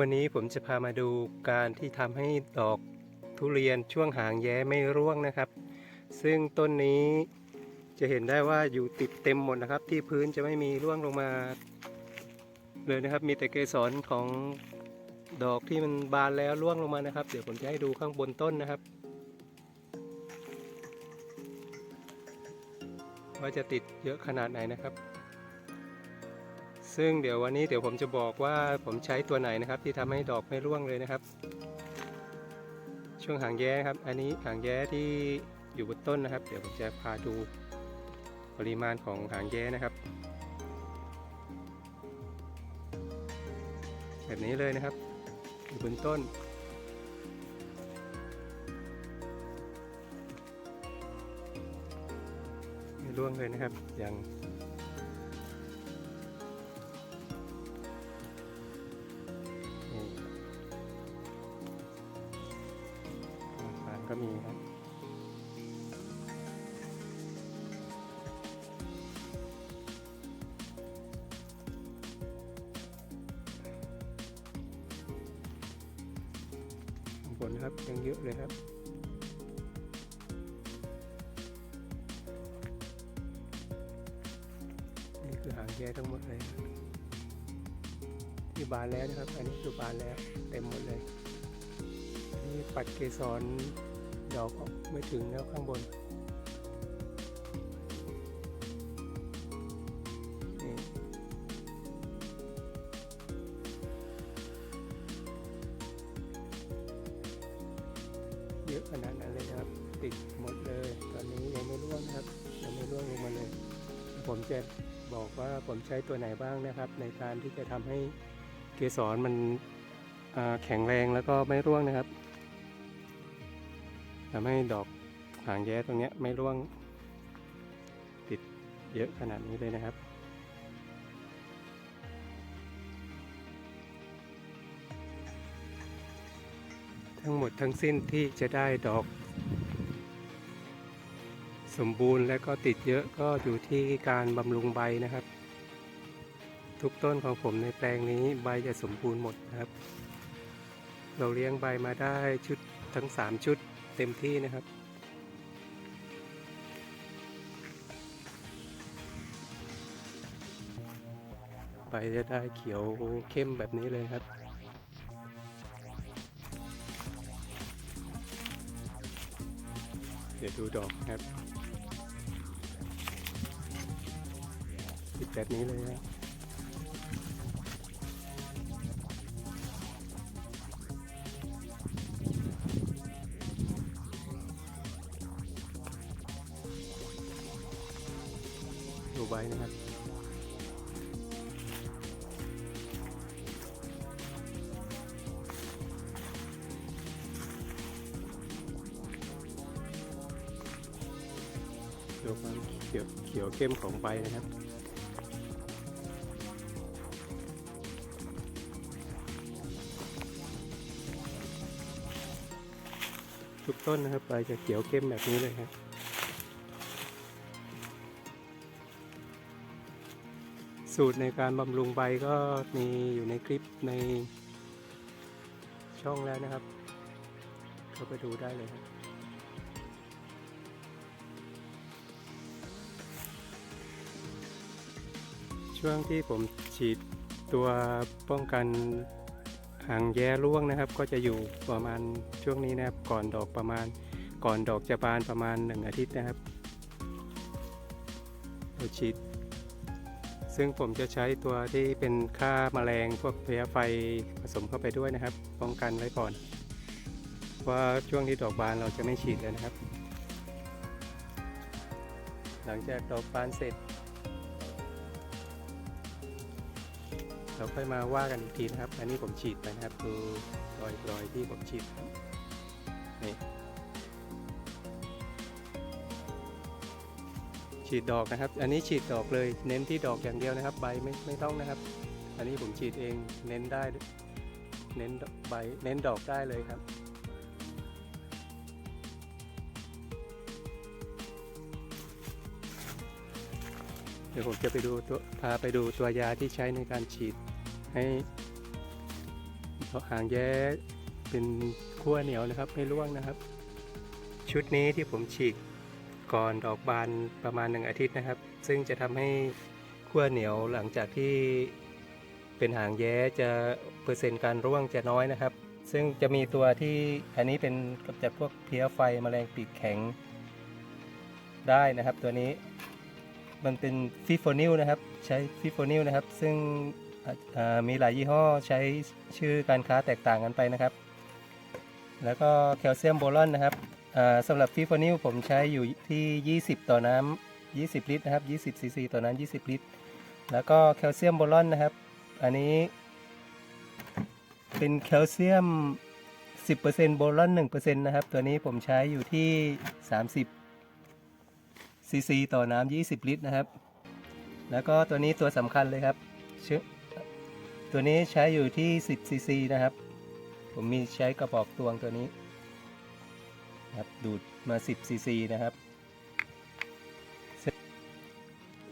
วันนี้ผมจะพามาดูการที่ทำให้ดอกทุเรียนช่วงหางแย้ไม่ร่วงนะครับ ซึ่งต้นนี้จะเห็นได้ว่าอยู่ติดเต็มหมดนะครับ ที่พื้นจะไม่มีร่วงลงมา เลยนะครับ มีแต่เกสรของดอกที่มันบานแล้วร่วงลงมานะครับ เดี๋ยวผมจะให้ดูข้างบนต้นนะครับ ว่าจะติดเยอะขนาดไหนนะครับ ซึ่งเดี๋ยววันนี้เดี๋ยวผมจะบอกว่าผมใช้ตัวไหนนะครับ ที่ทำให้ดอกไม่ร่วงเลยนะครับ ช่วงหางแย้ครับ อันนี้หางแย้ที่อยู่บนต้นนะครับ เดี๋ยวผมจะพาดูปริมาณของหางแย้นะครับ แบบนี้เลยนะครับ อยู่บนต้นไม่ร่วงเลยนะครับยัง ก็มีครับข้างบนครับยังเยอะเลยครับนี่คือหางแย่ทั้งหมดเลยที่บานแล้วนะครับ อันนี้คือบานแล้วเต็มหมดเลยนนี้ปัดเกสร ดอกออกไม่ถึงแล้วข้างบนเยอะขนาดนั้นเลยครับ ติดหมดเลย ตอนนี้ยังไม่ร่วงนะครับ ยังไม่ร่วงลงมาเลย ผมจะบอกว่าผมใช้ตัวไหนบ้างนะครับ ในการที่จะทำให้เกสรมันแข็งแรงแล้วก็ไม่ร่วงนะครับ ทำให้ดอกหางแย้ตรงนี้ไม่ร่วงติดเยอะขนาดนี้เลยนะครับ ทั้งหมดทั้งสิ้นที่จะได้ดอก สมบูรณ์และก็ติดเยอะก็อยู่ที่การบำรุงใบนะครับ ทุกต้นของผมในแปลงนี้ใบจะสมบูรณ์หมดนะครับ เราเลี้ยงใบมาได้ชุดทั้ง 3 ชุด เต็มที่นะครับใบจะได้เขียวเข้มแบบนี้เลยครับเดี๋ยวดูดอกครับติดแบบนี้เลยนะดู ใบนะครับดูความเขียวเขียวเข้มของใบนะครับทุกต้นนะครับใบจะเขียวเข้มแบบนี้เลยครับ สูตรในการบำรุงใบก็มีอยู่ในคลิปในช่องแล้วนะครับเข้าไปดูได้เลยครับช่วงที่ผมฉีดตัวป้องกันหางแย้ร่วงนะครับ ก็จะอยู่ประมาณช่วงนี้นะครับ ก่อนดอกประมาณ ก่อนดอกจะบานประมาณหนึ่งอาทิตย์นะครับเราฉีด ซึ่งผมจะใช้ตัวที่เป็นฆ่าแมลงพวกเพลี้ยไฟผสมเข้าไปด้วยนะครับ ป้องกันไว้ก่อนว่าช่วงที่ดอกบานเราจะไม่ฉีดเลยนะครับ หลังจากดอกบานเสร็จ เราค่อยมาว่ากันอีกทีนะครับ อันนี้ผมฉีดไปนะครับดูรอยรอยที่ผมฉีดนี่ ฉีดดอกนะครับ อันนี้ฉีดดอกเลย เน้นที่ดอกอย่างเดียวนะครับ ใบไม่ไม่ต้องนะครับ อันนี้ผมฉีดเองเน้นได้ เน้นใบเน้นดอกได้เลยครับเดี๋ยวผมจะไปดูตัวพาไปดูตัวยาที่ใช้ในการฉีดให้เพราะหางแย้เป็นขั้วเหนียวนะครับ ไม่ร่วงนะครับ ชุดนี้ที่ผมฉีก ก่อนดอกบานประมาณหนึ่งอาทิตย์นะครับ ซึ่งจะทำให้ขั้วเหนียวหลังจากที่เป็นหางแย้จะเปอร์เซ็นต์การร่วงจะน้อยนะครับ ซึ่งจะมีตัวที่อันนี้เป็นกำจัดพวกเพี้ยไฟแมลงปีกแข็งได้นะครับ ตัวนี้มันเป็นฟิโฟนิลนะครับใช้ฟิโฟนิลนะครับ ซึ่งมีหลายยี่ห้อใช้ชื่อการค้าแตกต่างกันไปนะครับ แล้วก็แคลเซียมโบรอนนะครับ สำหรับฟิโฟนิลผมใช้อยู่ที่ 20 ต่อน้ำ20 ลิตรนะครับ 20ซีซีต่อน้ำ20 ลิตร แล้วก็แคลเซียมโบรอนนะครับ อันนี้เป็นแคลเซียม 10%โบรอน1%นะครับ ตัวนี้ผมใช้อยู่ที่ 30ซีซีต่อน้ำ20 ลิตรนะครับ แล้วก็ตัวนี้ตัวสำคัญเลยครับชื่อตัวนี้ใช้อยู่ที่ 10ซีซีนะครับ ผมมีใช้กระบอกตวงตัวนี้ ครับดูดมา 10 ซีซีนะครับ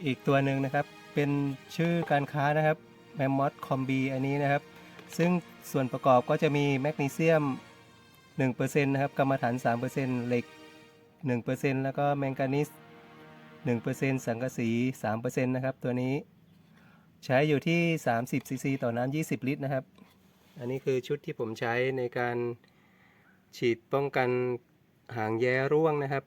อีกตัวหนึ่งนะครับเป็นชื่อการค้านะครับ m a m m o t Combi อันนี้นะครับ ซึ่งส่วนประกอบก็จะมีแมกนีเซียม 1%นะครับกรรมฐาน 3%เหล็ก 1%แล้วก็แมงกานีส1%สังกะสี 3%นะครับ ตัวนี้ใช้อยู่ที่ 30ซีซีต่อน้ำ20 ลิตรนะครับ อันนี้คือชุดที่ผมใช้ในการฉีดป้องกัน หางแย้ร่วงนะครับ